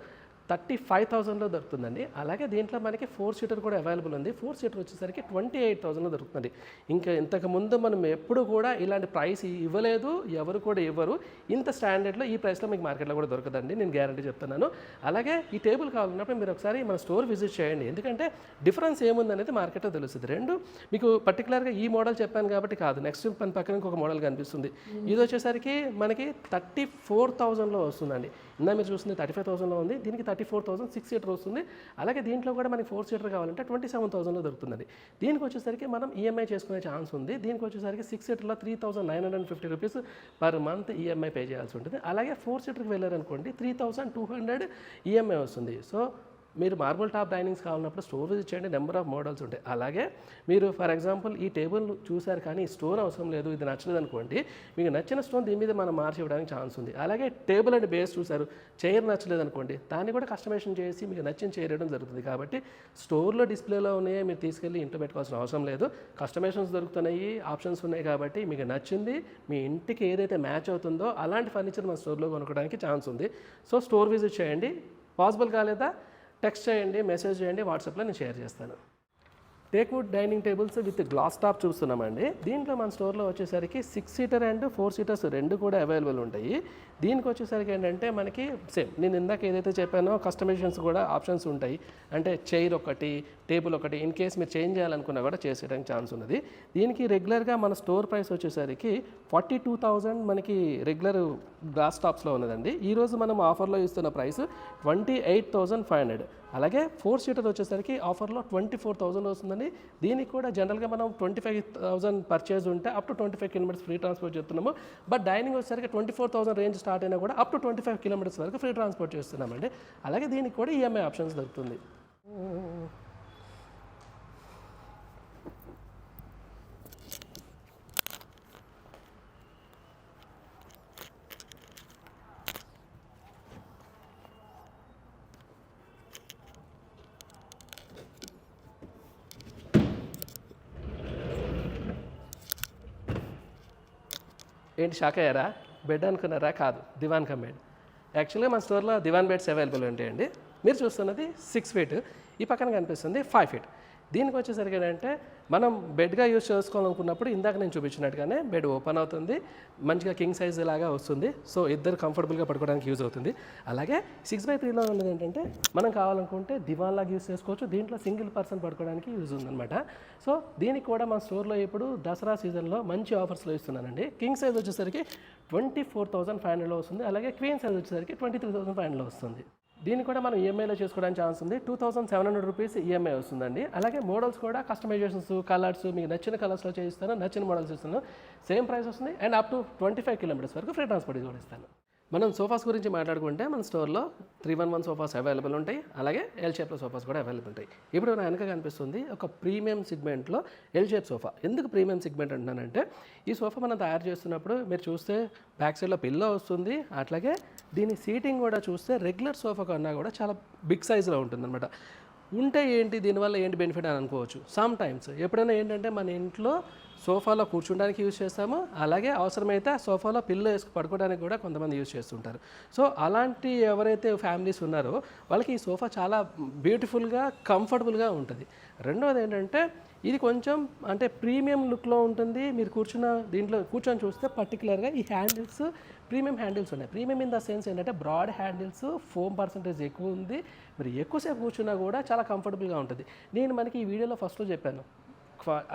థర్టీ ఫైవ్ థౌసండ్లో దొరుకుతుందండి. అలాగే దీంట్లో మనకి ఫోర్ సీటర్ కూడా అవైలబుల్ ఉంది. ఫోర్ సీటర్ వచ్చేసరికి ట్వంటీ ఎయిట్ థౌసండ్లో దొరుకుతుంది ఇంకా ఇంతకు ముందు మనం ఎప్పుడు కూడా ఇలాంటి ప్రైస్ ఇవ్వలేదు ఎవరు కూడా ఇవ్వరు. ఇంత స్టాండర్డ్లో ఈ ప్రైస్లో మీకు మార్కెట్లో కూడా దొరకదండి. నేను గ్యారంటీ చెప్తున్నాను. అలాగే ఈ టేబుల్ కావాలన్నప్పుడు మీరు ఒకసారి మన స్టోర్ విజిట్ చేయండి. ఎందుకంటే డిఫరెన్స్ ఏముందనేది మార్కెట్లో తెలుస్తుంది. రెండు మీకు పర్టికులర్గా ఈ మోడల్ చెప్పాను కాబట్టి కాదు. నెక్స్ట్ మన పక్కన ఇంకొక మోడల్ కనిపిస్తుంది. ఇది వచ్చేసరికి మనకి థర్టీ ఫోర్ థౌజండ్లో వస్తుందండి. ఇందా మీరు చూస్తుంది థర్టీ ఫైవ్ థౌసండ్లో ఉంది. దీనికి thirty four thousand six seater వస్తుంది. అలాగే దీంట్లో కూడా మనకి ఫోర్ సీటర్ కావాలంటే ట్వంటీ సెవెన్ థౌసండ్లో దొరుకుతుందండి. దీనికి వచ్చేసరికి మనం ఈఎంఐ చేసుకునే ఛాన్స్ ఉంది. దీనికి వచ్చేసరికి six సీటర్లో three thousand nine hundred fifty rupees per month EMI pay చేయాల్సి ఉంటుంది. అలాగే ఫోర్ సీటర్కి వెళ్ళారనుకోండి three thousand two hundred EMI వస్తుంది. సో మీరు మార్బుల్ టాప్ డైనింగ్స్ కావాలన్నప్పుడు స్టోర్ విజిట్ చేయండి నెంబర్ ఆఫ్ మోడల్స్ ఉంటాయి. అలాగే మీరు ఫర్ ఎగ్జాంపుల్ ఈ టేబుల్ చూశారు కానీ ఈ స్టోన్ అవసరం లేదు ఇది నచ్చలేదు అనుకోండి మీకు నచ్చిన స్టోన్ దీని మీద మనం మార్చి ఇవ్వడానికి ఛాన్స్ ఉంది. అలాగే టేబుల్ అండ్ బేస్ చూశారు చైర్ నచ్చలేదు అనుకోండి దాన్ని కూడా కస్టమైజేషన్ చేసి మీకు నచ్చిన చైర్ ఇవ్వడం జరుగుతుంది. కాబట్టి స్టోర్లో డిస్ప్లేలో ఉన్నాయే మీరు తీసుకెళ్ళి ఇంట్లో పెట్టుకోవాల్సిన అవసరం లేదు. కస్టమైజేషన్స్ దొరుకుతున్నాయి ఆప్షన్స్ ఉన్నాయి కాబట్టి మీకు నచ్చింది మీ ఇంటికి ఏదైతే మ్యాచ్ అవుతుందో అలాంటి ఫర్నిచర్ మన స్టోర్లో కొనుక్కోవడానికి ఛాన్స్ ఉంది. సో స్టోర్ విజిట్ చేయండి. పాసిబుల్ కాలేదా? టెక్స్ట్ చేయండి మెసేజ్ చేయండి వాట్సాప్లో నేను షేర్ చేస్తాను. Teakwood dining tables with glass top చూస్తున్నామండి. దీంట్లో మన స్టోర్లో వచ్చేసరికి six seater and four seaters రెండు కూడా అవైలబుల్ ఉంటాయి. దీనికి వచ్చేసరికి ఏంటంటే మనకి సేమ్ నేను ఇందాక ఏదైతే చెప్పానో కస్టమైజేషన్స్ కూడా ఆప్షన్స్ ఉంటాయి. అంటే చైర్ ఒకటి టేబుల్ ఒకటి ఇన్ కేస్ మీరు చేంజ్ చేయాలనుకున్నా కూడా చేసేయడానికి ఛాన్స్ ఉన్నది. దీనికి రెగ్యులర్గా మన స్టోర్ ప్రైస్ వచ్చేసరికి ఫార్టీ టూ థౌజండ్ మనకి రెగ్యులర్ గ్లాస్ టాప్స్లో ఉన్నదండి. ఈరోజు మనం ఆఫర్లో ఇస్తున్న price twenty eight thousand five hundred అలాగే ఫోర్ సీటర్ వచ్చేసరికి ఆఫర్లో ట్వంటీ ఫోర్ థౌసండ్ వస్తుందండి. దీనికి కూడా జనరల్గా మనం ట్వంటీ ఫైవ్ థౌసండ్ పర్చేజ్ ఉంటే up to twenty five kilometres free transport చేస్తున్నాము. బట్ డైనింగ్ వచ్చేసరికి twenty four thousand range start అయినా కూడా up to twenty five kilometres వరకు ఫ్రీ ట్రాన్స్పోర్ట్ చేస్తున్నామండి. అలాగే దీనికి కూడా ఈఎంఐ ఆప్షన్స్ దొరుకుతుంది. ఏంటి షాక్ అయ్యారా? బెడ్ అనుకున్నారా? కాదు. దివాన్ కమ్ బెడ్ యాక్చువల్గా మన స్టోర్లో దివాన్ బెడ్స్ అవైలబుల్ ఉంటాయండి. మీరు చూస్తున్నది సిక్స్ ఫీట్ ఈ పక్కన కనిపిస్తుంది ఫైవ్ ఫీట్ దీనికి వచ్చేసరికి ఏంటంటే మనం బెడ్గా యూజ్ చేసుకోవాలనుకున్నప్పుడు ఇందాక నేను చూపించినట్టుగానే బెడ్ ఓపెన్ అవుతుంది మంచిగా కింగ్ సైజ్ లాగా వస్తుంది సో ఇద్దరు కంఫర్టబుల్గా పడుకోవడానికి యూజ్ అవుతుంది. అలాగే సిక్స్ బై త్రీలో ఉన్నది ఏంటంటే మనం కావాలనుకుంటే దివాన్ లాగా యూజ్ చేసుకోవచ్చు దీంట్లో సింగిల్ పర్సన్ పడుకోవడానికి యూజ్ ఉందన్నమాట. సో దీనికి కూడా మన స్టోర్లో ఇప్పుడు దసరా సీజన్లో మంచి ఆఫర్స్లో ఇస్తున్నానండి. కింగ్ సైజ్ వచ్చేసరికి ట్వంటీ ఫోర్ థౌసండ్ ఫైవ్ హండ్రెడ్లో వస్తుంది అలాగే క్వీన్ సైజ్ వచ్చేసరికి ట్వంటీ త్రీ థౌసండ్ ఫైవ్ హండ్రెడ్లో వస్తుంది. దీన్ని కూడా మనం ఈఎంఐలో చేసుకోవడానికి ఛాన్స్ ఉంది. Two thousand seven hundred rupees EMI వస్తుందండి. అలాగే మోడల్స్ కూడా కస్టమైజేషన్స్ కలర్స్ మీకు నచ్చిన కలర్స్లో చేయిస్తాను నచ్చిన మోడల్స్ ఇస్తాను సేమ్ ప్రైస్ వస్తుంది and up to twenty five kilometres వరకు ఫ్రీ ట్రాన్స్పోర్ట్ కూడా ఇస్తాను. మనం సోఫాస్ గురించి మాట్లాడుకుంటే మన స్టోర్లో three one one sofas available ఉంటాయి. అలాగే ఎల్ షేప్లో సోఫాస్ కూడా అవైలబుల్ ఉంటాయి. ఇప్పుడు నా వెనక కనిపిస్తుంది ఒక ప్రీమియం సిగ్మెంట్లో ఎల్ షేప్ సోఫా. ఎందుకు ప్రీమియం సిగ్మెంట్ అంటున్నానంటే ఈ సోఫా మనం తయారు చేస్తున్నప్పుడు మీరు చూస్తే బ్యాక్ సైడ్లో పిల్లో వస్తుంది అట్లాగే దీని సీటింగ్ కూడా చూస్తే రెగ్యులర్ సోఫా కన్నా కూడా చాలా బిగ్ సైజులో ఉంటుందన్నమాట. ఉంటే ఏంటి? దీనివల్ల ఏంటి బెనిఫిట్ అని అనుకోవచ్చు. సమ్ టైమ్స్ ఎప్పుడైనా ఏంటంటే మన ఇంట్లో సోఫాలో కూర్చోడానికి యూజ్ చేస్తాము. అలాగే అవసరమైతే సోఫాలో పిల్లు వేసుకు పడుకోవడానికి కూడా కొంతమంది యూజ్ చేస్తుంటారు. సో అలాంటి ఎవరైతే ఫ్యామిలీస్ ఉన్నారో వాళ్ళకి ఈ సోఫా చాలా బ్యూటిఫుల్గా కంఫర్టబుల్గా ఉంటుంది. రెండవది ఏంటంటే ఇది కొంచెం అంటే ప్రీమియం లుక్లో ఉంటుంది. మీరు కూర్చున్న దీంట్లో కూర్చొని చూస్తే పర్టికులర్గా ఈ హ్యాండిల్స్ ప్రీమియం హ్యాండిల్స్ ఉన్నాయి. ప్రీమియం ఇన్ ద సెన్స్ ఏంటంటే బ్రాడ్ హ్యాండిల్స్ ఫోమ్ పర్సంటేజ్ ఎక్కువ ఉంది. మీరు ఎక్కువసేపు కూర్చున్నా కూడా చాలా కంఫర్టబుల్గా ఉంటుంది. నేను మనకి ఈ వీడియోలో ఫస్ట్లో చెప్పాను.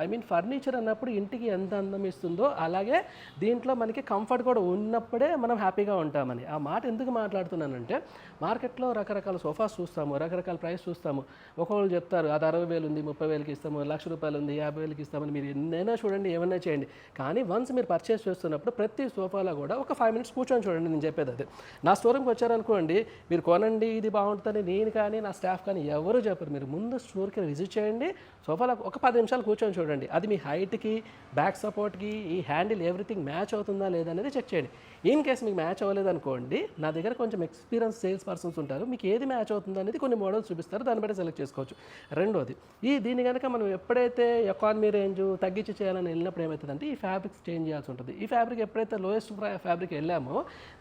ఐ మీన్ ఫర్నిచర్ అన్నప్పుడు ఇంటికి ఎంత అందం ఇస్తుందో అలాగే దీంట్లో మనకి కంఫర్ట్ కూడా ఉన్నప్పుడే మనం హ్యాపీగా ఉంటామని. ఆ మాట ఎందుకు మాట్లాడుతున్నానంటే మార్కెట్లో రకరకాల సోఫాస్ చూస్తాము రకరకాల ప్రైస్ చూస్తాము. ఒక్కొక్కరు చెప్తారు అది అరవై వేలు ఉంది ముప్పై వేలకి ఇస్తాము లక్ష రూపాయలు ఉంది యాభై వేలకి ఇస్తామని మీరు ఎన్నైనా చూడండి ఏమైనా చేయండి. కానీ వన్స్ మీరు పర్చేస్ చేస్తున్నప్పుడు ప్రతి సోఫాలో కూడా ఒక ఫైవ్ మినిట్స్ కూర్చొని చూడండి నేను చెప్పేది అది. నా స్టోరూమ్కి వచ్చారనుకోండి మీరు కొనండి ఇది బాగుంటుందని నేను కానీ నా స్టాఫ్ కానీ ఎవరు చెప్పరు. మీరు ముందు స్టోర్కి విజిట్ చేయండి సోఫాలో ఒక పది నిమిషాలు కూర్చొని చూడండి. అది మీ హైట్కి బ్యాక్ సపోర్ట్కి ఈ హ్యాండిల్ ఎవ్రీథింగ్ మ్యాచ్ అవుతుందా లేదా అనేది చెక్ చేయండి. ఇన్ కేస్ మీకు మ్యాచ్ అవ్వలేదనుకోండి నా దగ్గర కొంచెం ఎక్స్పీరియన్స్ సేల్స్ పర్సన్స్ ఉంటారు. మీకు ఏది మ్యాచ్ అవుతుంది అనేది కొన్ని మోడల్స్ చూపిస్తారు. దాన్ని బట్టి సెలెక్ట్ చేసుకోవచ్చు. రెండోది ఈ దీన్ని కనుక మనం ఎప్పుడైతే ఎకానమీ రేంజ్ తగ్గించి చేయాలని వెళ్ళినప్పుడు ఏమవుతుందంటే ఈ ఫ్యాబ్రిక్స్ చేంజ్ చేయాల్సి ఉంటుంది. ఈ ఫ్యాబ్రిక్ ఎప్పుడైతే లోయెస్ట్ ఫ్యాబ్రిక్ వెళ్ళామో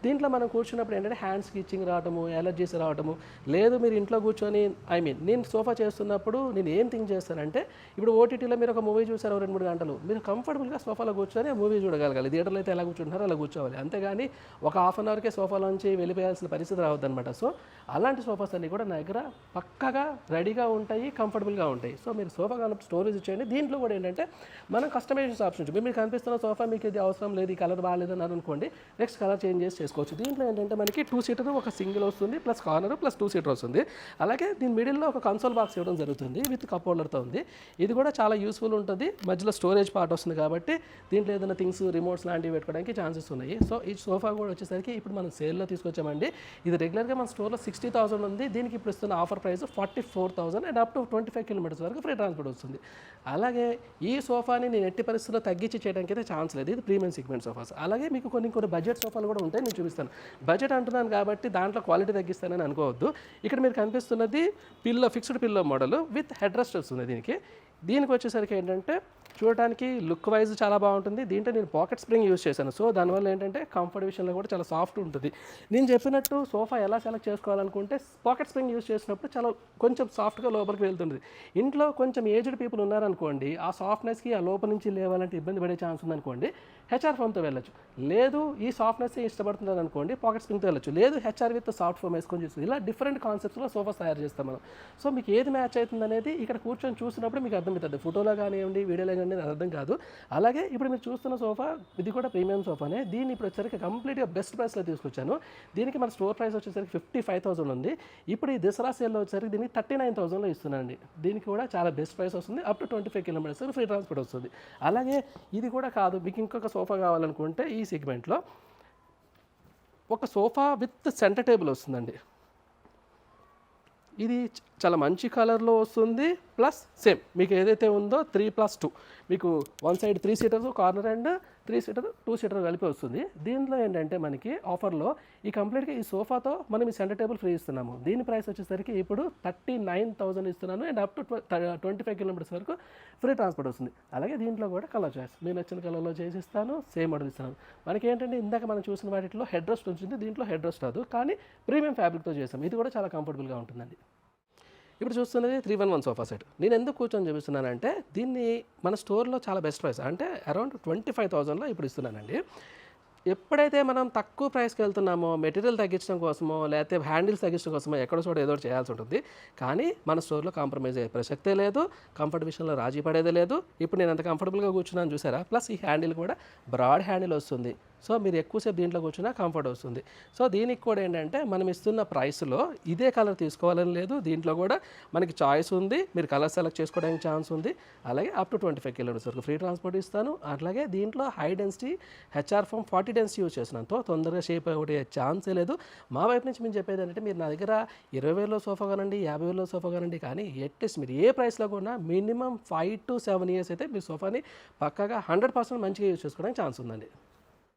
దీంట్లో మనం కూర్చున్నప్పుడు ఏంటంటే హ్యాండ్స్కి ఇచ్చింగ్ రావటము ఎలర్జీస్ రావటము లేదు మీరు ఇంట్లో కూర్చొని ఐ మీన్ నేను సోఫా చేస్తున్నప్పుడు నేను ఏం థింక్ చేస్తానంటే ఇప్పుడు ఓటీటీలో మీరు ఒక మూవీ చూసారు రెండు మూడు గంటలు. మీరు కంఫర్టబుల్గా సోఫాలో కూర్చొని మూవీ చూడగలగాలి. థియేటర్లో అయితే ఎలా కూర్చుంటారో అలా కూర్చోవాలి. అంతేగాని ఒక హాఫ్ అన్ అవర్కే సోఫాలోంచి వెళ్ళిపోయాల్సిన పరిస్థితి రావద్దనమాట సో అలాంటి సోఫాస్ అన్ని కూడా నా దగ్గర పక్కగా రెడీగా ఉంటాయి కంఫర్టబుల్గా ఉంటాయి. సో మీరు సోఫా కానప్పుడు స్టోరేజ్ ఇచ్చేయండి. దీంట్లో కూడా ఏంటంటే మనం కస్టమైజేషన్ ఆప్షన్ ఉంటుంది మీకు కనిపిస్తున్న సోఫా మీకు ఇది అవసరం లేదు ఈ కలర్ బాగాలేదన్నారు అనుకోండి నెక్స్ట్ కలర్ చేంజ్ చేసి చేసుకోవచ్చు. దీంట్లో ఏంటంటే మనకి టూ సీటర్ ఒక సింగిల్ వస్తుంది plus corner plus two seater వస్తుంది. అలాగే దీని మిడిల్లో ఒక కన్సోల్ బాక్స్ ఇవ్వడం జరుగుతుంది విత్ కప్ హోల్డర్తో ఉంది. ఇది కూడా చాలా యూస్ఫుల్ ఉంటుంది. మధ్యలో స్టోరేజ్ పార్ట్ వస్తుంది కాబట్టి దీంట్లో ఏదైనా థింగ్స్ రిమోట్స్ లాంటివి పెట్టుకోవడానికి ఛాన్సెస్ ఉన్నాయి. సో ఈ సోఫా కూడా వచ్చేసరికి ఇప్పుడు మనం సేల్లో తీసుకొచ్చామండి. ఇది రెగ్యులర్గా మన స్టోర్లో సిక్స్టీ థౌసండ్ ఉంది. దీనికి ఇప్పుడు ఇస్తున్న offer price forty four thousand and up to twenty five kilometres వరకు ఫ్రీ ట్రాన్స్పోర్ట్ వస్తుంది. అలాగే ఈ సోఫాని నేను ఎట్టి పరిస్థితుల్లో తగ్గించి చేయడానికి అయితే ఛాన్స్ లేదు. ఇది ప్రీమియం సెగ్మెంట్ సోఫాస్. అలాగే మీకు కొన్ని కొన్ని బడ్జెట్ సోఫాలు కూడా ఉంటాయి. నేను చూపిస్తాను. బడ్జెట్ అంటున్నాను కాబట్టి దాంట్లో క్వాలిటీ తగ్గిస్తానని అనుకోవద్దు. ఇక్కడ మీరు కనిపిస్తున్నది pillow fixed pillow model with headrest వస్తుంది దీనికి. దీనికి వచ్చేసరికి ఏంటంటే చూడటానికి లుక్ వైజ్ చాలా బాగుంటుంది. దీంట్లో నేను పాకెట్ స్ప్రింగ్ యూస్ చేశాను. సో దానివల్ల ఏంటంటే కంఫర్ట్ విషయంలో కూడా చాలా సాఫ్ట్ ఉంటుంది. నేను చెప్పినట్టు సోఫా ఎలా సెలెక్ట్ చేసుకోవాలనుకుంటే పాకెట్ స్ప్రింగ్ యూస్ చేసినప్పుడు చాలా కొంచెం సాఫ్ట్గా లోపలికి వెళ్తుంది. ఇంట్లో కొంచెం ఏజ్డ్ పీపుల్ ఉన్నారనుకోండి ఆ సాఫ్ట్నెస్కి ఆ లోపల నుంచి లేవాలంటే ఇబ్బంది పడే ఛాన్స్ ఉందనుకోండి హెచ్ఆర్ ఫోమ్తో వెళ్ళచ్చు. లేదు ఈ సాఫ్ట్నెస్ ఇష్టపడుతున్నారు అనుకోండి పాకెట్ స్ప్రింగ్తో వెళ్ళచ్చు. లేదు హెచ్ఆర్ విత్ సాఫ్ట్ ఫోమ్ వేసుకొని చూస్తుంది ఇలా డిఫరెంట్ కాన్సెప్ట్స్లో సోఫాస్ తయారు చేస్తాం మనం. సో మీకు ఏది మ్యాచ్ అవుతుంది అనేది ఇక్కడ కూర్చొని చూసినప్పుడు మీకు అర్థమవుతుంది. ఫోటోలో కానివ్వండి వీడియోలో అనేది అర్థం కాదు. అలాగే ఇప్పుడు మీరు చూస్తున్న సోఫా ఇది కూడా ప్రీమియం సోఫానే. దీన్ని ఇప్పుడు వచ్చేసరికి కంప్లీట్గా బెస్ట్ ప్రైస్లో తీసుకొచ్చాను. దీనికి మన స్టోర్ ప్రైస్ వచ్చేసరికి ఫిఫ్టీ ఫైవ్ థౌసండ్ ఉంది. ఇప్పుడు ఈ దసరా సేల్లో వచ్చేసరికి దీన్ని థర్టీ నైన్ థౌసండ్లో ఇస్తున్నానండి. దీనికి కూడా చాలా బెస్ట్ ప్రైస్ వస్తుంది. Up to twenty five kilometres free transport వస్తుంది. అలాగే ఇది కూడా కాదు మీకు ఇంకొక సోఫా కావాలనుకుంటే ఈ సెగ్మెంట్లో. ఒక సోఫా విత్ సెంటర్ టేబుల్ వస్తుందండి. ఇది చాలా మంచి కలర్లో వస్తుంది. ప్లస్ సేమ్ మీకు ఏదైతే ఉందో త్రీ ప్లస్ టూ. మీకు one side three seaters corner and three seater two seater కలిపి వస్తుంది. దీంట్లో ఏంటంటే మనకి ఆఫర్లో ఈ కంప్లీట్గా ఈ సోఫాతో మనం ఈ సెంటర్ టేబుల్ ఫ్రీ ఇస్తున్నాము. దీని ప్రైస్ వచ్చేసరికి ఇప్పుడు థర్టీ నైన్ థౌసండ్ ఇస్తున్నాను. And up to twenty five kilometres వరకు ఫ్రీ ట్రాన్స్పోర్ట్ వస్తుంది. అలాగే దీంట్లో కూడా కలర్ చాయిస్. మీరు నచ్చిన కలర్లో చేసిస్తాను సేమ్ మోడల్ ఇస్తాను. మనకి ఏంటంటే ఇందాక మనం చూసిన వాటిలో హెడ్ రెస్ట్ ఉంటుంది దీంట్లో హెడ్ రెస్ట్ రాదు. కానీ ప్రీమియం ఫ్యాబ్రిక్తో చేసాం. ఇది కూడా చాలా కంఫర్టబుల్గా ఉంటుందండి. ఇప్పుడు చూస్తున్నది three one one sofa set నేను ఎందుకు కూర్చొని చూపిస్తున్నానంటే దీన్ని మన స్టోర్లో చాలా బెస్ట్ ప్రైస్ అంటే అరౌండ్ ట్వంటీ ఫైవ్ థౌజండ్లో ఇప్పుడు ఇస్తున్నానండి. ఎప్పుడైతే మనం తక్కువ ప్రైస్కి వెళ్తున్నామో మెటీరియల్ తగ్గించడం కోసమో లేకపోతే హ్యాండిల్స్ తగ్గించడం కోసమో ఎక్కడ చోట ఏదో చేయాల్సి ఉంటుంది. కానీ మన స్టోర్లో కాంప్రమైజ్ అయ్యే ప్రసక్తే లేదు కంఫర్ట్ విషయంలో రాజీ పడేదే లేదు. ఇప్పుడు నేను ఎంత కంఫర్టబుల్గా కూర్చున్నాను చూసారా? ప్లస్ ఈ హ్యాండిల్ కూడా బ్రాడ్ హ్యాండిల్ వస్తుంది. సో మీరు ఎక్కువసేపు దీంట్లో కూర్చున్నా కంఫర్ట్ వస్తుంది. సో దీనికి కూడా ఏంటంటే మనం ఇస్తున్న ప్రైస్లో ఇదే కలర్ తీసుకోవాలని లేదు. దీంట్లో కూడా మనకి చాయిస్ ఉంది. మీరు కలర్ సెలెక్ట్ చేసుకోవడానికి ఛాన్స్ ఉంది. అలాగే up to twenty five kilometres వరకు ఫ్రీ ట్రాన్స్పోర్ట్ ఇస్తాను. అట్లాగే దీంట్లో high density HR foam forty density use చేసినంత తొందరగా షేప్ అయ్యే ఛాన్సే లేదు. మా వైపు నుంచి మేము చెప్పేది ఏంటంటే మీరు నా దగ్గర ఇరవై వేలలో సోఫా కానండి యాభై వేలలో సోఫా కానండి కానీ ఎట్లీస్ట్ మీరు ఏ ప్రైస్లో కొన్నా minimum five to seven years అయితే మీ సోఫాని పక్కాగా హండ్రెడ్ పర్సెంట్ మంచిగా యూజ్ చేసుకోవడానికి ఛాన్స్ ఉందండి.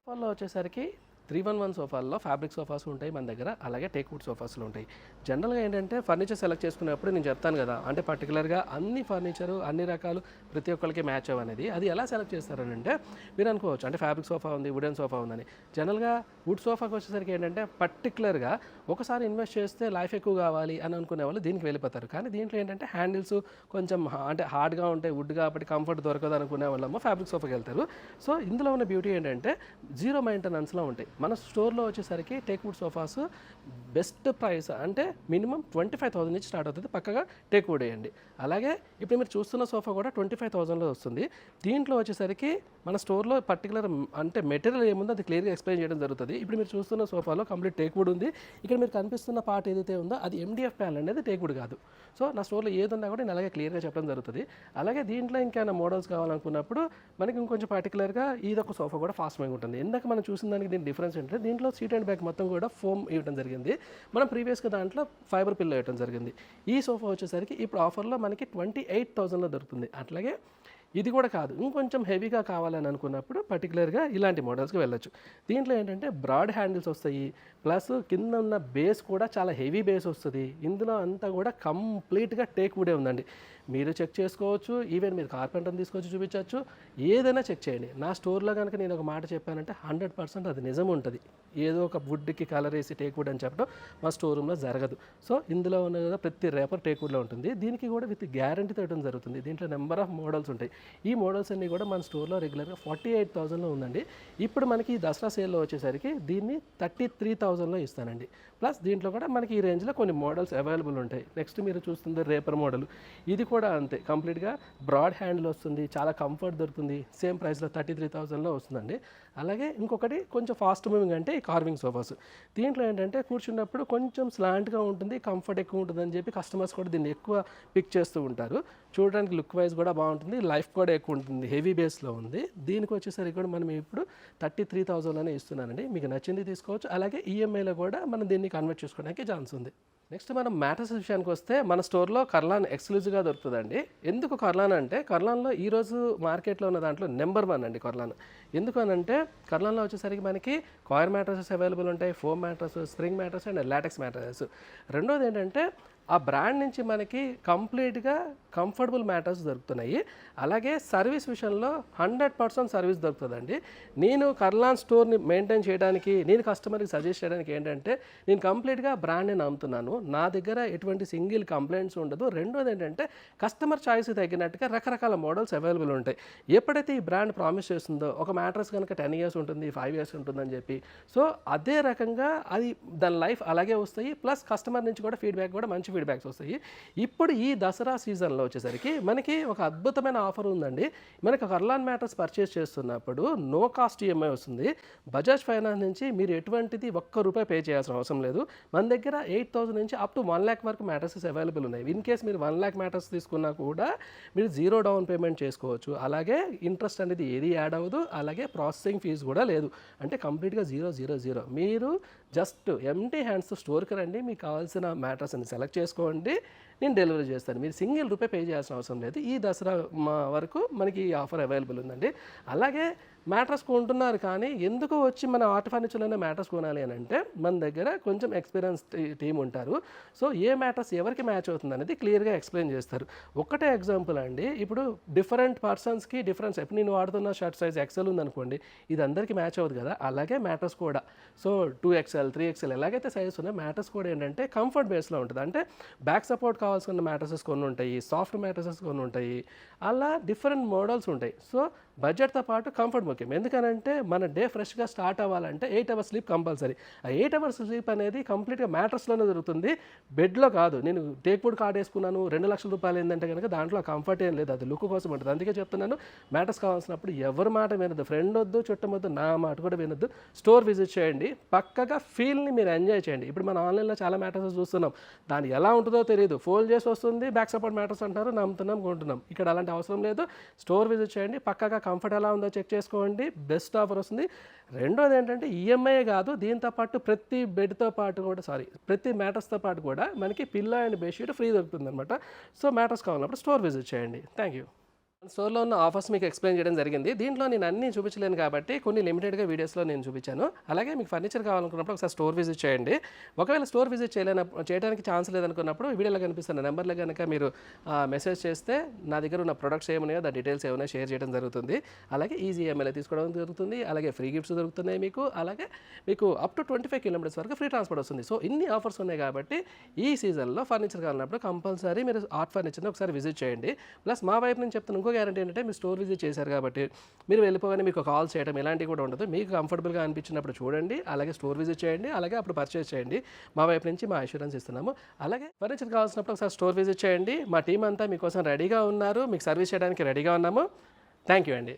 సోఫాలో వచ్చేసరికి త్రీ వన్ వన్ సోఫాల్లో ఫ్యాబ్రిక్ సోఫాస్ ఉంటాయి మన దగ్గర అలాగే టేక్ వుడ్ ఉంటాయి. జనరల్గా ఏంటంటే ఫర్నిచర్ సెలెక్ట్ చేసుకునేప్పుడు నేను చెప్తాను కదా అంటే పర్టికులర్గా అన్ని ఫర్నిచరు అన్ని రకాలు ప్రతి ఒక్కరికి మ్యాచ్ అవ్వనేది. అది ఎలా సెలెక్ట్ చేస్తారని అంటే మీరు అనుకోవచ్చు అంటే ఫ్యాబ్రిక్ సోఫా ఉంది వుడెన్ సోఫా ఉందని. జనరల్గా వుడ్ సోఫాకి వచ్చేసరికి ఏంటంటే పర్టికులర్గా ఒకసారి ఇన్వెస్ట్ చేస్తే లైఫ్ ఎక్కువ కావాలి అని అనుకునే వాళ్ళు దీనికి వెళ్ళిపోతారు. కానీ దీంట్లో ఏంటంటే హ్యాండిల్స్ కొంచెం అంటే హార్డ్గా ఉంటాయి వుడ్ కాబట్టి కంఫర్ట్ దొరకదు అనుకునే వాళ్ళేమో ఫ్యాబ్రిక్ సోఫాకి వెళ్తారు. సో ఇందులో ఉన్న బ్యూటీ ఏంటంటే జీరో మెయింటెనెన్స్లో ఉంటాయి. మన స్టోర్లో వచ్చేసరికి teak wood sofas best price అంటే మినిమం ట్వంటీ ఫైవ్ థౌసండ్ నుంచి స్టార్ట్ అవుతుంది. పక్కగా టేక్ వుడ్ వేయండి. అలాగే ఇప్పుడు మీరు చూస్తున్న సోఫా కూడా ట్వంటీ ఫైవ్ థౌసండ్లో వస్తుంది. దీంట్లో వచ్చేసరికి మన స్టోర్లో పర్టికులర్ అంటే మెటీరియల్ ఏముందో అది క్లియర్గా ఎక్స్ప్లెయిన్ చేయడం జరుగుతుంది. ఇప్పుడు మీరు చూస్తున్న సోఫాలో కంప్లీట్ టేక్ వుడ్ ఉంది. ఇక్కడ మీరు కనిపిస్తున్న పార్ట్ ఏదైతే ఉందో అది ఎండిఎఫ్ ప్యానల్ అనేది టేకుడు కాదు. సో నా స్టోర్లో ఏది ఉన్నా కూడా నేను అలాగే క్లియర్గా చెప్పడం జరుగుతుంది. అలాగే దీంట్లో ఇంకేమైనా మోడల్స్ కావాలనుకున్నప్పుడు మనకి ఇంకొంచెం పర్టికులర్గా ఇది ఒక సోఫా కూడా ఫాస్ట్ మూవింగ్ ఉంటుంది. ఇందాక మనం చూసిన దానికి దీని డిఫరెన్స్ ఏంటంటే దీంట్లో సీట్ అండ్ బ్యాక్ మొత్తం కూడా ఫోమ్ ఇవ్వడం జరిగింది. మనం ప్రీవియస్గా దాంట్లో ఫైబర్ పిల్లో ఇవ్వడం జరిగింది. ఈ సోఫా వచ్చేసరికి ఇప్పుడు ఆఫర్లో మనకి ట్వంటీ ఎయిట్ థౌసండ్లో దొరుకుతుంది. అట్లాగే ఇది కూడా కాదు. ఇంకొంచెం హెవీగా కావాలని అనుకున్నప్పుడు పర్టికులర్గా ఇలాంటి మోడల్స్కి వెళ్ళొచ్చు. దీంట్లో ఏంటంటే బ్రాడ్ హ్యాండిల్స్ వస్తాయి. ప్లస్ కింద ఉన్న బేస్ కూడా చాలా హెవీ బేస్ వస్తుంది. ఇందులో అంతా కూడా కంప్లీట్గా టేక్ వుడే ఉందండి. మీరు చెక్ చేసుకోవచ్చు. ఈవెన్ మీరు కార్పెంటర్ని తీసుకొచ్చి చూపించవచ్చు ఏదైనా చెక్ చేయండి. నా స్టోర్లో కనుక నేను ఒక మాట చెప్పానంటే హండ్రెడ్ పర్సెంట్ అది నిజం ఉంటుంది. ఏదో ఒక వుడ్కి కలర్ వేసి టేక్వుడ్ అని చెప్పడం మా స్టోర్ రూమ్లో జరగదు. సో ఇందులో ఉన్న కదా ప్రతి రేపర్ టేక్వుడ్లో ఉంటుంది. దీనికి కూడా విత్ గ్యారంటీతో ఇవ్వడం జరుగుతుంది. దీంట్లో నెంబర్ ఆఫ్ మోడల్స్ ఉంటాయి. ఈ మోడల్స్ అన్నీ కూడా మన స్టోర్లో రెగ్యులర్గా ఫార్టీ ఎయిట్ థౌసండ్లో ఉందండి. ఇప్పుడు మనకి ఈ దసరా సేల్లో వచ్చేసరికి దీన్ని థర్టీ త్రీ థౌసండ్లో ఇస్తానండి. ప్లస్ దీంట్లో కూడా మనకి ఈ రేంజ్లో కొన్ని మోడల్స్ అవైలబుల్ ఉంటాయి. నెక్స్ట్ మీరు చూస్తుంది రేపర్ మోడల్ ఇది కూడా అంతే. కంప్లీట్గా బ్రాడ్ హ్యాండిల్ వస్తుంది. చాలా కంఫర్ట్ దొరుకుతుంది. సేమ్ ప్రైస్లో థర్టీ త్రీ థౌసండ్లో వస్తుందండి. అలాగే ఇంకొకటి కొంచెం ఫాస్ట్ మూవింగ్ అంటే ఈ కార్వింగ్ సోఫాస్ దీంట్లో ఏంటంటే కూర్చున్నప్పుడు కొంచెం స్లాంట్గా ఉంటుంది కంఫర్ట్ ఎక్కువ ఉంటుంది అని చెప్పి కస్టమర్స్ కూడా దీన్ని ఎక్కువ పిక్ చేస్తూ ఉంటారు. చూడడానికి లుక్ వైజ్ కూడా బాగుంటుంది లైఫ్ కూడా ఎక్కువ ఉంటుంది హెవీ బేస్లో ఉంది. దీనికి వచ్చేసరికి కూడా మనం ఇప్పుడు థర్టీ త్రీ థౌజండ్లోనే ఇస్తున్నానండి. మీకు నచ్చింది తీసుకోవచ్చు. అలాగే ఈఎంఐలో కూడా మనం దీన్ని కన్వర్ట్ చేసుకోవడానికి ఛాన్స్ ఉంది. నెక్స్ట్ మనం మ్యాటర్స్ విషయానికి వస్తే మన స్టోర్లో కర్లాన్ ఎక్స్క్లూజివ్గా దొరుకుతుందండి. ఎందుకు కర్లాన్ అంటే కర్లాన్లో ఈరోజు మార్కెట్లో ఉన్న దాంట్లో నెంబర్ వన్ అండి కర్లాన్. ఎందుకు అని అంటే కర్లాన్లో వచ్చేసరికి మనకి కాయర్ మ్యాట్రసెస్ అవైలబుల్ ఉంటాయి foam mattress spring mattress and latex mattresses. రెండోది ఏంటంటే ఆ బ్రాండ్ నుంచి మనకి కంప్లీట్గా కంఫర్టబుల్ మ్యాటర్స్ దొరుకుతున్నాయి. అలాగే సర్వీస్ విషయంలో హండ్రెడ్ పర్సెంట్ సర్వీస్ దొరుకుతుందండి. నేను కర్లాన్ స్టోర్ని మెయింటైన్ చేయడానికి నేను కస్టమర్కి సజెస్ట్ చేయడానికి ఏంటంటే నేను కంప్లీట్గా బ్రాండ్ని నమ్ముతున్నాను. నా దగ్గర ఎటువంటి సింగిల్ కంప్లైంట్స్ ఉండదు. రెండోది ఏంటంటే కస్టమర్ చాయిస్ తగ్గినట్టుగా రకరకాల మోడల్స్ అవైలబుల్ ఉంటాయి. ఎప్పుడైతే ఈ బ్రాండ్ ప్రామిస్ చేస్తుందో ఒక మ్యాటర్స్ కనుక టెన్ ఇయర్స్ ఉంటుంది ఫైవ్ ఇయర్స్ ఉంటుందని చెప్పి సో అదే రకంగా అది దాని లైఫ్ అలాగే వస్తాయి. ప్లస్ కస్టమర్ నుంచి కూడా ఫీడ్బ్యాక్ కూడా మంచి ఫీడ్బ్యాక్స్ వస్తాయి. ఇప్పుడు ఈ దసరా సీజన్లో వచ్చేసరికి మనకి ఒక అద్భుతమైన ఆఫర్ ఉందండి. మనకి కర్లాన్ మ్యాటర్స్ పర్చేస్ చేస్తున్నప్పుడు నో కాస్ట్ ఈఎంఐ వస్తుంది. బజాజ్ ఫైనాన్స్ నుంచి మీరు ఎటువంటిది ఒక్క రూపాయి పే చేయాల్సిన అవసరం లేదు. మన దగ్గర ఎయిట్ థౌసండ్ నుంచి అప్ టు వన్ ల్యాక్ వరకు మ్యాటర్సెస్ అవైలబుల్ ఉన్నాయి. ఇన్ కేస్ మీరు వన్ ల్యాక్ మ్యాటర్స్ తీసుకున్నా కూడా మీరు జీరో డౌన్ పేమెంట్ చేసుకోవచ్చు. అలాగే ఇంట్రెస్ట్ అనేది ఏది యాడ్ అవ్వదు. అలాగే ప్రాసెసింగ్ ఫీజు కూడా లేదు. అంటే కంప్లీట్గా జీరో జీరో జీరో. మీరు జస్ట్ ఎంటీ హ్యాండ్స్ స్టోర్కి రండి మీకు కావాల్సిన మ్యాటర్స్ని సెలెక్ట్ చేసుకోండి నేను డెలివరీ చేస్తాను. మీరు సింగిల్ రూపాయి పే చేయాల్సిన అవసరం లేదు. ఈ దసరా మా వరకు మనకి ఈ ఆఫర్ అవైలబుల్ ఉందండి. అలాగే మ్యాట్రస్ కొంటున్నారు కానీ ఎందుకు వచ్చి మన ఆర్ట్ ఫర్నిచర్లోనే మ్యాట్రస్ కొనాలి అని అంటే మన దగ్గర కొంచెం ఎక్స్పీరియన్స్ టీం ఉంటారు. సో ఏ మ్యాట్రస్ ఎవరికి మ్యాచ్ అవుతుంది అనేది క్లియర్గా ఎక్స్ప్లెయిన్ చేస్తారు. ఒకటే ఎగ్జాంపుల్ అండి. ఇప్పుడు డిఫరెంట్ పర్సన్స్కి డిఫరెన్స్ ఇప్పుడు నేను వాడుతున్న షర్ట్ సైజ్ ఎక్సెల్ ఉందనుకోండి ఇది అందరికీ మ్యాచ్ అవ్వదు కదా. అలాగే మ్యాట్రస్ కూడా. So two XL three XL ఎలాగైతే సైజెస్ ఉన్నాయో మ్యాట్రస్ కూడా ఏంటంటే కంఫర్ట్ బేస్లో ఉంటుంది. అంటే బ్యాక్ సపోర్ట్ కావాల్సిన మ్యాట్రసెస్ కొన్ని ఉంటాయి సాఫ్ట్ మ్యాట్రసెస్ కొన్ని ఉంటాయి. అలా డిఫరెంట్ మోడల్స్ ఉంటాయి. సో బడ్జెట్తో పాటు కంఫర్ట్ ముఖ్యం. ఎందుకనంటే మన డే ఫ్రెష్గా స్టార్ట్ అవ్వాలంటే ఎయిట్ అవర్స్ స్లీప్ కంపల్సరీ. ఆ ఎయిట్ అవర్స్ స్లీప్ అనేది కంప్లీట్గా మ్యాట్రస్లోనే దొరుకుతుంది. బెడ్లో కాదు. నేను టేక్వుడ్ కార్డ్ వేసుకున్నాను రెండు లక్షల రూపాయలు ఏంటంటే కనుక దాంట్లో కంఫర్ట్ ఏం లేదు. అది లుక్ కోసం ఉంటుంది. అందుకే చెప్తున్నాను మ్యాటర్స్ కావాల్సినప్పుడు ఎవరి మాట వినద్దు. ఫ్రెండ్ వద్దు చుట్టం వద్దు నా మాట కూడా వినొద్దు. స్టోర్ విజిట్ చేయండి. పక్కగా ఫీల్ని మీరు ఎంజాయ్ చేయండి. ఇప్పుడు మనం ఆన్లైన్లో చాలా మ్యాటర్స్ చూస్తున్నాం. దాని ఎలా ఉంటుందో తెలియదు ఫోన్ చేసి వస్తుంది బ్యాక్ సపోర్ట్ మ్యాటర్స్ అంటారు నమ్ముతున్నాం కొంటున్నాం. ఇక్కడ అలాంటి అవసరం లేదు. స్టోర్ విజిట్ చేయండి. పక్కగా కంఫర్ట్ ఎలా ఉందో చెక్ చేసుకోండి. బెస్ట్ ఆఫర్ వస్తుంది. రెండోది ఏంటంటే ఈఎంఐ కాదు దీంతో పాటు ప్రతి బెడ్తో పాటు కూడా సారీ ప్రతి మ్యాటర్స్తో పాటు కూడా మనకి పిల్ల అండ్ బెడ్షీట్ ఫ్రీ దొరుకుతుంది అనమాట సో మ్యాటర్స్ కావాలన్నప్పుడు స్టోర్ విజిట్ చేయండి. థ్యాంక్ యూ స్టోర్లో ఉన్న ఆఫర్స్ మీకు ఎక్స్ప్లెయిన్ చేయడం జరిగింది. దీంట్లో నేను అన్ని చూపించలేను కాబట్టి కొన్ని లిమిటెడ్గా వీడియోస్లో నేను చూపించాను. అలాగే మీకు ఫర్నిచర్ కావాలనుకున్నప్పుడు ఒకసారి స్టోర్ విజిట్ చేయండి. ఒకవేళ స్టోర్ విజిట్ చేయలేనప్పుడు చేయడానికి ఛాన్స్ లేదనుకున్నప్పుడు వీడియోలో కనిపిస్తున్న నెంబర్లో కనుక మీరు మెసేజ్ చేస్తే నా దగ్గర ఉన్న ప్రొడక్ట్స్ ఏమున్నాయో దాని డీటెయిల్స్ ఏమైనా షేర్ చేయడం జరుగుతుంది. అలాగే ఈజీ ఎంఎల్ఏ తీసుకోవడం జరుగుతుంది. అలాగే ఫ్రీ గిఫ్ట్స్ దొరుకుతున్నాయి మీకు. అలాగే మీకు up to twenty five kilometres వరకు ఫ్రీ ట్రాన్స్పోర్ట్ వస్తుంది. సో ఇన్ని ఆఫర్స్ ఉన్నాయి కాబట్టి ఈ సీజన్లో ఫర్నిచర్ కావాలన్నప్పుడు కంపల్సరీ మీరు ఆర్ట్ ఫర్నిచర్ని ఒకసారి విజిట్ చేయండి. ప్లస్ మా వైపు నుంచి చెప్తున్న ఇంకో గ్యారంటీ ఏంటంటే మీరు స్టోర్ విజిట్ చేశారు కాబట్టి మీరు వెళ్ళిపోగానే మీకు కాల్ చేయడం ఇలాంటివి కూడా ఉండదు. మీకు కంఫర్టబుల్గా అనిపించినప్పుడు చూడండి అలాగే స్టోర్ విజిట్ చేయండి అలాగే అప్పుడు పర్చేస్ చేయండి. మా వైపు నుంచి మా ఇన్సూరెన్స్ ఇస్తున్నాము. అలాగే ఫర్నిచర్ కావాల్సినప్పుడు ఒకసారి స్టోర్ విజిట్ చేయండి. మా టీం అంతా మీకోసం రెడీగా ఉన్నారు. మీకు సర్వీస్ చేయడానికి రెడీగా ఉన్నాము. థ్యాంక్ యూ అండి.